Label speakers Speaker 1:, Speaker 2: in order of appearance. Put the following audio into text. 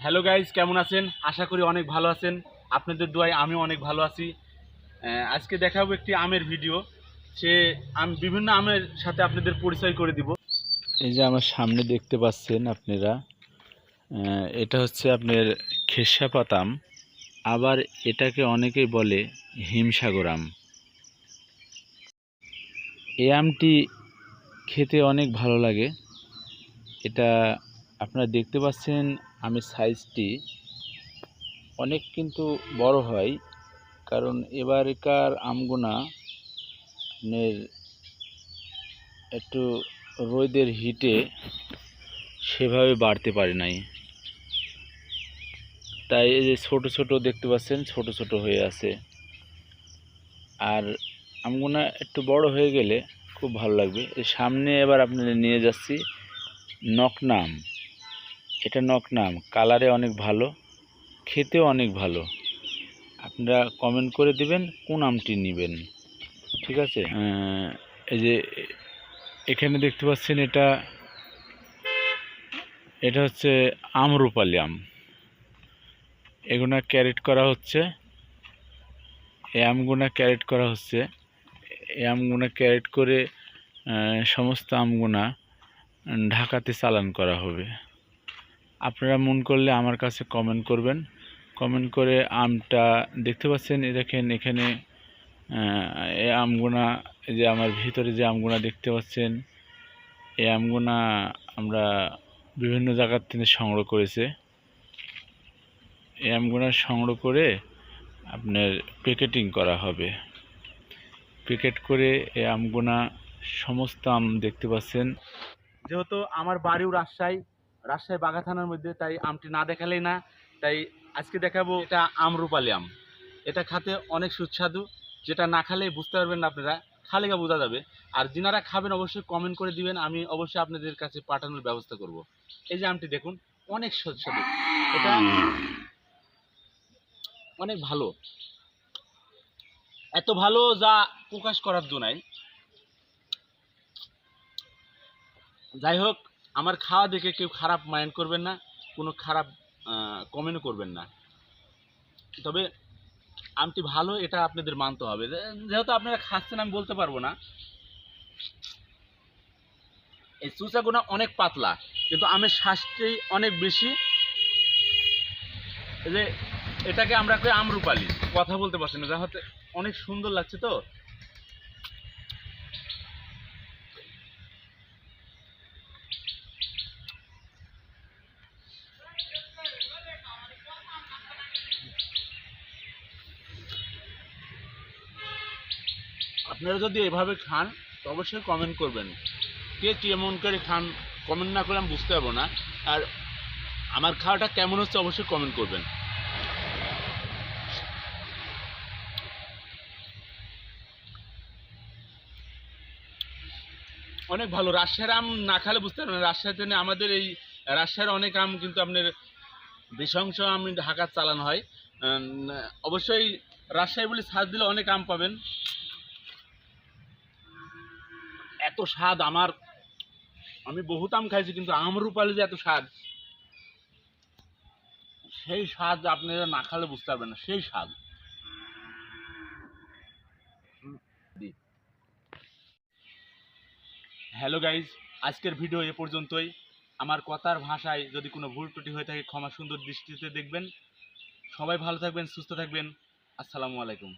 Speaker 1: Hello guys কেমন আছেন? আশা করি অনেক ভালো আছেন। আপনাদের দোয়ায় আমি অনেক ভালো আছি। আজকে দেখাবো একটি আমের ভিডিও সে আম বিভিন্ন আমের সাথে আপনাদের পরিচয় করে দিব।
Speaker 2: এই যে আমার সামনে দেখতে পাচ্ছেন আপনারা এটা হচ্ছে আপনার খেসাপাত আম। আবার এটাকে অনেকেই বলে হিমসাগর আম। এই আমটি খেতে অনেক ভালো লাগে। এটা আপনারা দেখতে পাচ্ছেন আমি সাইজটি অনেক কিন্তু বড় হয়, কারণ এবারকার আমগুনা একটু রোদের হিটে সেভাবে বাড়তে পারে নাই। তাই এই যে ছোট ছোট দেখতে পাচ্ছেন, ছোট ছোট হয়ে আছে। আর আমগুনা একটু বড় হয়ে গেলে খুব ভালো লাগবে। সামনে এবার আপনাদের নিয়ে যাচ্ছি নকনাম এটা নকনাম কালারে অনেক ভালো, খেতেও অনেক ভালো। আপনারা কমেন্ট করে দিবেন, কোন আমটি নেবেন। ঠিক আছে? এই যে এখানে দেখতে পাচ্ছেন এটা এটা হচ্ছে আমরুপালি আম। এগুনা ক্যারেট করা হচ্ছে। এই আমগুনা ক্যারেট করা হচ্ছে। এই আমগুনা ক্যারেট করে সমস্ত আমগুনা ঢাকাতে চালান করা হবে। আপনারা মন করলে আমার কাছে কমেন্ট করবেন। কমেন্ট করে আমটা দেখতে পাচ্ছেন দেখেন এখানে আহ, এই আমগুনা এই যে আমার ভিতরে যে আমগুনা দেখতে পাচ্ছেন এই আমগুনা আমরা বিভিন্ন জায়গার থেকে সংগ্রহ করেছে। এই আমগুনা সংগ্রহ করে আপনার প্যাকেটিং করা হবে। প্যাকেট করে এই আমগুনা সমস্ত আম দেখতে পাচ্ছেন।
Speaker 1: যেহেতু আমার বাড়িও রাজশাহী রাজশাহী বাঘা থানার মধ্যে, তাই আমটি না দেখালেই না। তাই আজকে দেখাবো এটা আমরুপালি আম। এটা খাতে অনেক সুস্বাদু, যেটা না খালে বুঝতে পারবেন না আপনারা, খালে গা বোঝা যাবে। আর যিনারা খাবেন অবশ্যই কমেন্ট করে দিবেন, আমি অবশ্যই আপনাদের কাছে পাঠানোর ব্যবস্থা করব। এই যে আমটি দেখুন, অনেক সুস্বাদু। এটা অনেক ভালো। এত ভালো যা প্রকাশ করার জন্য যাই হোক আমার খাওয়া দেখে কেউ খারাপ মাইন্ড করবেন না, কোনো খারাপ কমেন্টও করবেন না। তবে আমটি ভালো, এটা আপনাদের মানতে হবে। যেহেতু আপনারা খাচ্ছেন, আমি বলতে পারব না। এই চুচাগুনা অনেক পাতলা, কিন্তু আমের শ্বাসটি অনেক বেশি। যে, এটাকে আমরা কই আমরুপালি, কথা বলতে পারছি না। যা হতে অনেক সুন্দর লাগছে তো। আপনারা যদি এভাবে খান অবশ্যই কমেন্ট করবেন। কে কেমন করে খান কমেন্ট না করে আমি বুঝতে পারব না। আর আমার খাওয়াটা কেমন হচ্ছে অবশ্যই কমেন্ট করবেন। অনেক ভালো। রাজশাহীর আম না খালে বুঝতে পারবেন। রাজশাহীতে আমাদের এই, রাজশাহীর অনেক আম কিন্তু আপনার নৃশংস আম ঢাকার চালান হয়। অবশ্যই রাজশাহী বলে সার্চ দিলে অনেক আম পাবেন। এত স্বাদ আমার। আমি বহুত আম খাইছি, কিন্তু আমরুপালি যে এত স্বাদ, সেই স্বাদ আপনারা না খালে বুঝতে পারবেন না, সেই স্বাদ। হ্যালো গাইজ, আজকের ভিডিও এ পর্যন্তই। আমার কথার ভাষায় যদি কোনো ভুল ত্রুটি হয়ে থাকে, ক্ষমা সুন্দর দৃষ্টিতে দেখবেন। সবাই ভালো থাকবেন, সুস্থ থাকবেন। আসসালামু আলাইকুম।